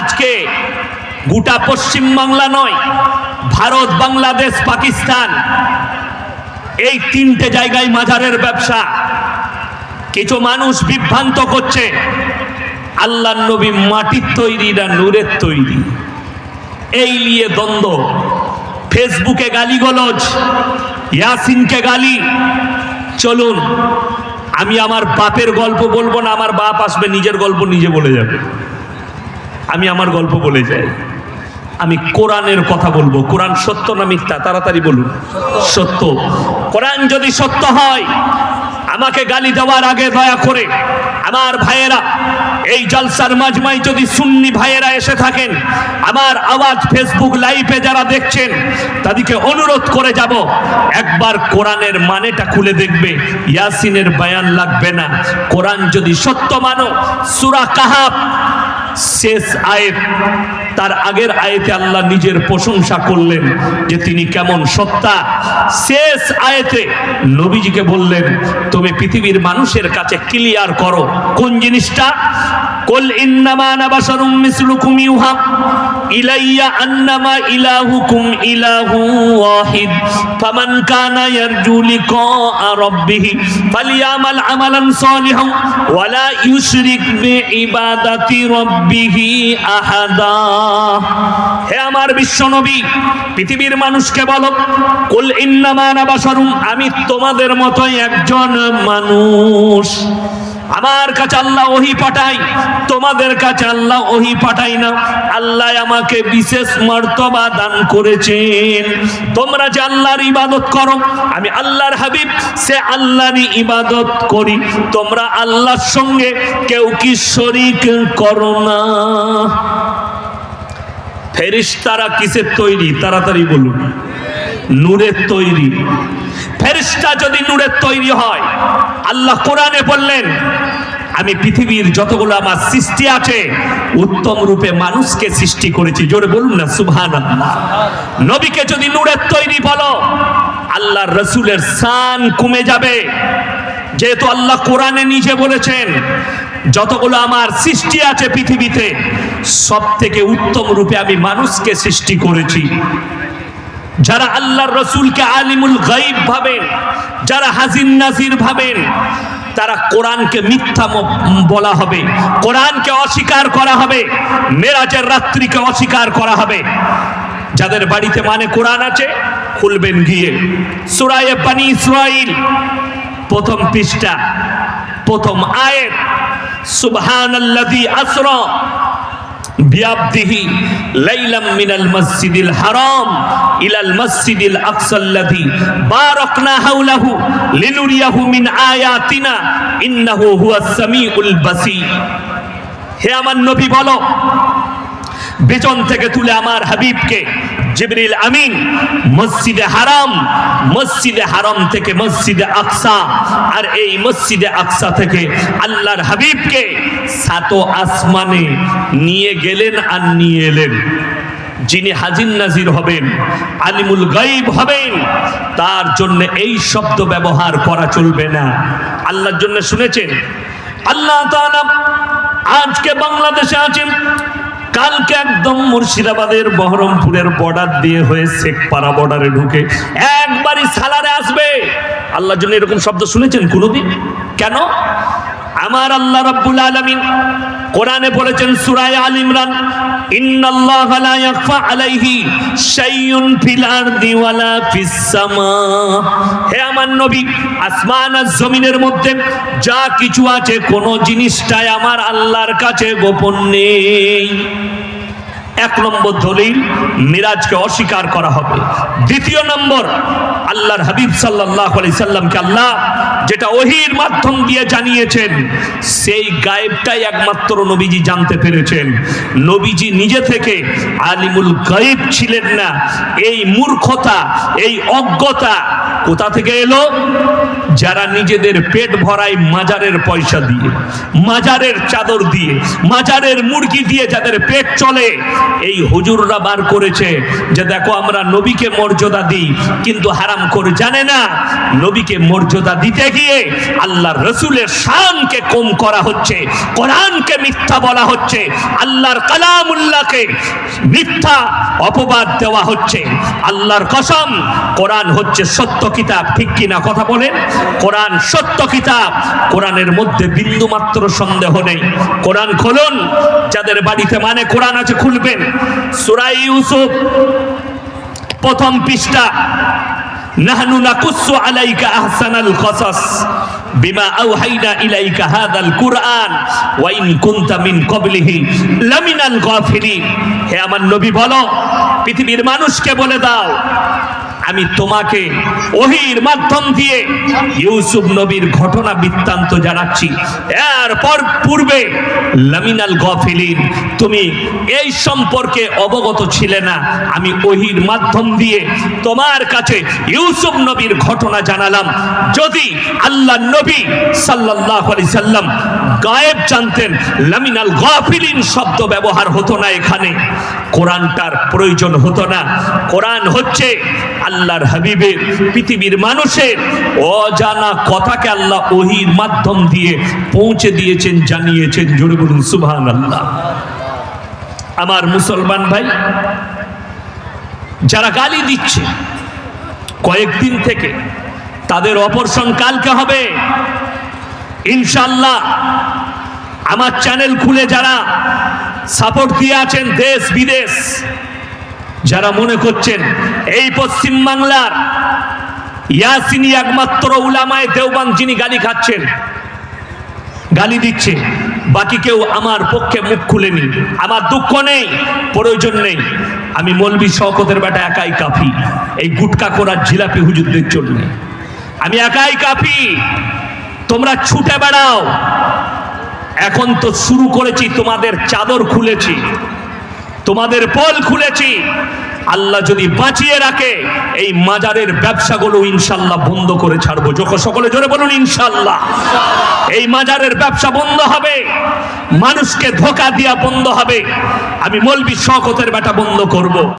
আজকে গোটা পশ্চিম বাংলা নয়, ভারত, বাংলাদেশ, পাকিস্তান, এই তিনটে জায়গায় মাজারের ব্যবসা। কিছু মানুষ বিভ্রান্ত করছে আল্লাহ নবী মাটির তৈরি না নূরের তৈরি? এই নিয়ে দ্বন্দ্ব। ফেসবুকে গালিগলজ, ইয়াসিনকে গালি। চলুন, আমি আমার বাপের গল্প বলব না, আমার বাপ আসবে, নিজের গল্প নিজে বলে যাবে। আমি আমার গল্প বলে যাই। আমি কোরআনের কথা বলব। কোরআন সত্য না মিথ্যা? তাড়াতাড়ি বলুন। সত্য। কোরআন যদি সত্য হয়, আমাকে গালি দেওয়ার আগে দয়া করে আমার ভাইয়েরা, এই জলসার মাজমাই যদি সুন্নি ভাইয়েরা এসে থাকেন, আমার আওয়াজ ফেসবুক লাইভে যারা দেখছেন, তাদেরকে অনুরোধ করে যাব, একবার কোরআনের মানেটা খুলে দেখবে। ইয়াসিনের বায়ান লাগবে না। কোরআন যদি সত্য মানো, সুরা কাহাব শেষ আয়েত, তার আগের আয়েতে আল্লাহ নিজের প্রশংসা করলেন যে তিনি কেমন সত্তা। শেষ আয়েতে নবীজিকে বললেন, তুমি পৃথিবীর মানুষের কাছে ক্লিয়ার করো। কোন জিনিসটা? কুল ইন্নামা আনা বাশারুম মিসলুকুম ইউহা ইলাইয়া আন্নামা ইলাহুকুম ইলাহু ওয়াহিদ, ফামান কানা ইয়ারজু লিকা রাব্বিহ, ফালিয়ামাল আমালান সালিহান ওয়ালা ইউশরিক বিইবাদাতি রাব্বিহ আহাদা। হে আমার বিশ্বনবী, পৃথিবীর মানুষকে বলো, কুল ইন্নামা আনা বাশারুম আমি তোমাদের মতোই একজন মানুষ। আমার কাছে আল্লাহ ওহি পাঠাই তোমাদের কাছে আল্লাহ ওহি পাঠাই না। আল্লাহ আমাকে বিশেষ মর্তবা দান করেছেন। তোমরা যে আল্লাহর ইবাদত করো, আমি আল্লাহর হাবিব, সে আল্লাহরই ইবাদত করি। তোমরা আল্লাহর সঙ্গে কেউ কি শরিক করো না। ফেরিস্তারা কিসের তৈরি? তাড়াতাড়ি বলুন। নূরের তৈরি। ফেরিস্তা যদি নূরের তৈরি হয়, আল্লাহ কোরআনে বললেন, আমি পৃথিবীর যতগুলো আমার সৃষ্টি আছে, উত্তম রূপে মানুষকে সৃষ্টি করেছি। জোরে বলুন না সুবহান নবীকে যদি নূরের তৈরি বলো, আল্লাহ রসুলের সান কমে যাবে। যেহেতু আল্লাহ কোরআনে নিজে বলেছেন, যতগুলো আমার সৃষ্টি আছে পৃথিবীতে সব থেকে উত্তম রূপে আমি মানুষকে সৃষ্টি করেছি। যারা আল্লাহর রসুলকে আলিমুল গাইব ভাবেন, যারা হাজিন নাজির ভাবেন, তারা কোরআনকে মিথ্যা বলা হবে, কোরআনকে অস্বীকার করা হবে, মেরাজের রাত্রিকে অস্বীকার করা হবে। যাদের বাড়িতে মানে কোরআন আছে, খুলবেন গিয়ে। সুরায়ে পানি ইসরাইল, প্রথম পৃষ্ঠা, প্রথম আয়েত, সুবহানাল্লাযী আসরা। বিআবদিহি লাইলাম মিনাল মসজিদিল হারাম ইলাল মসজিদিল আকসাল্লাযী বারাকনা হাওলাহু লিনুরিয়াহু মিন আয়াতিনা ইন্নাহু হুয়াস সামিউল বাসীর হে আমার নবী বলো বেচন থেকে তুলে আমার হাবিবকে। জিবরিল আমিন, মসজিদে হারাম মসজিদে হারাম থেকে মসজিদে আকসা, আর এই মসজিদে আকসা থেকে আল্লাহর হাবিবকে সাত আসমানে নিয়ে গেলেন আর নিয়ে এলেন। যিনি হাজির নাজির হবেন, আলিমুল গাইব হবেন, তার জন্য এই শব্দ ব্যবহার করা চলবে না। আল্লাহর জন্য শুনেছেন? আল্লাহ আজকে বাংলাদেশে আছেন কালকে একদম মুর্শিদাবাদের বহরমপুরের বর্ডার দিয়ে হয়ে শেখপাড়া বর্ডারে ঢুকে একবারই সালারে আসবে। আল্লাহ জন্য এরকম শব্দ শুনেছেন কোনোদিন? কেন? আমার আল্লাহ রাব্বুল আলামিন কোরআনে বলেছেন সুরায় আল ইমরান, ইন্নাল্লাহা লা ইয়াখফা আলাইহি শাইউন ফিল আরদি ওয়ালা ফিস সামা. হে আমার নবী, আসমান আর জমিনের মধ্যে যা কিছু আছে, কোন জিনিসটাই আমার আল্লাহর কাছে গোপন নেই। এক নম্বর দলিল, মিরাজকে অস্বীকার করা হবে। দ্বিতীয় নম্বর, আল্লাহর হাবিব আলাইহি সাল্লামকে আল্লাহ যেটা ওহির মাধ্যম দিয়ে জানিয়েছেন, সেই গায়েবটাই একমাত্র নবীজি জানতে পেরেছেন। নবীজি নিজে থেকে আলিমুল গায়েব ছিলেন না। এই মূর্খতা, এই অজ্ঞতা কোথা থেকে এলো? যারা নিজেদের পেট ভরায় মাজারের পয়সা দিয়ে, মাজারের চাদর দিয়ে, মাজারের মুরগি দিয়ে যাদের পেট চলে এই হুজুররা বার করেছে যে দেখো আমরা নবীকে মর্যাদা দিই, কিন্তু হারাম করে জানে না। নবীকে মর্যাদা দিতে গিয়ে আল্লাহর রসুলের শানকে কম করা হচ্ছে, কোরআনকে মিথ্যা বলা হচ্ছে, আল্লাহর কালামুল্লাহকে মিথ্যা অপবাদ দেওয়া হচ্ছে। আল্লাহর কসম, কোরআন হচ্ছে সত্য কিতাব, ঠিক কিনা কথা বলেন? কোরআন সত্য কিতাব, কোরআনের মধ্যে বিন্দু মাত্র সন্দেহ নেই। কোরআন খুলুন, যাদের বাড়িতে মানে কোরআন আছে খুলবেন সুরাই ইউসুফ, প্রথম পৃষ্ঠা, নাহনু নাকুসু আলাইকা আহসানাল কসাস, বিমা আওহাইনা ইলাইকা হাদাল কুরআন, ওয়া ইন কুনতা মিন ক্বাবলিহি লামিনাল গাফিলিন। হে আমার নবী বলো, পৃথিবীর মানুষকে বলে দাও আমি তোমাকে ওহির মাধ্যম দিয়ে ইউসুফ নবীর ঘটনা বৃত্তান্ত জানাচ্ছি। এরপর পূর্বে লামিনাল গফিলিন, তুমি এই সম্পর্কে অবগত ছিলে না। আমি ওহির মাধ্যম দিয়ে তোমার কাছে ইউসুফ নবীর ঘটনা জানালাম। যদি আল্লাহ নবী আলাইহি সাল্লাম গায়েব জানতেন, লামিনাল গাফিলিন শব্দ ব্যবহার হতো না এখানে। কোরআনটার প্রয়োজন হতো না। কোরআন হচ্ছে আল্লাহর হাবিবের পৃথিবীর মানুষের অজানা কথাকে আল্লাহ ওহির মাধ্যম দিয়ে পৌঁছে দিয়েছেন, জানিয়েছেন। জোরে বলুন সুবহান আল্লাহ আমার মুসলমান ভাই, যারা গালি দিচ্ছে, কয়েকদিন থেকে তাদের অপারেশন কালকে হবে। ইনশাল্লাহ আমার চ্যানেল খুলে যারা সাপোর্ট দিয়ে আছেন, দেশ বিদেশ যারা মনে করছেন, এই পশ্চিম বাংলার ইয়াসিনি একমাত্র উলামায় দেওবান যিনি গালি খাচ্ছেন, গালি দিচ্ছে বাকি কেউ আমার পক্ষে মুখ খুলেনি, আমার দুঃখ নেই, প্রয়োজন নেই। আমি মলবি শওকতের বেটা একাই কাফি, এই গুটকা করার জিলাপি হুজুরদের জন্য। আমি একাই কাফি, তোমরা ছুটে বেড়াও। এখন তো শুরু করেছি, তোমাদের চাদর খুলেছি। তোমাদের পল খুলেছি। আল্লাহ যদি বাঁচিয়ে রাখে, এই মাজারের ব্যবসাগুলো ইনশাল্লাহ বন্ধ করে ছাড়বো। যখন সকলে জোরে বলুন, ইনশাল্লাহ। এই মাজারের ব্যবসা বন্ধ হবে, মানুষকে ধোকা দিয়া বন্ধ হবে। আমি মলবি শকতের বেটা বন্ধ করব।